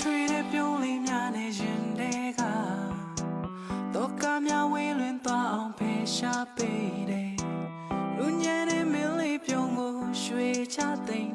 ထွေတဲ့ပြုံးလေးများနဲ့ရင်တွေကတော့ကများဝေးလွင်သွားအောင်ဖေရှားပေးတယ်လူညံတဲ့မင်းလေးပြုံးကိုရွှေချသိမ်း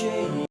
change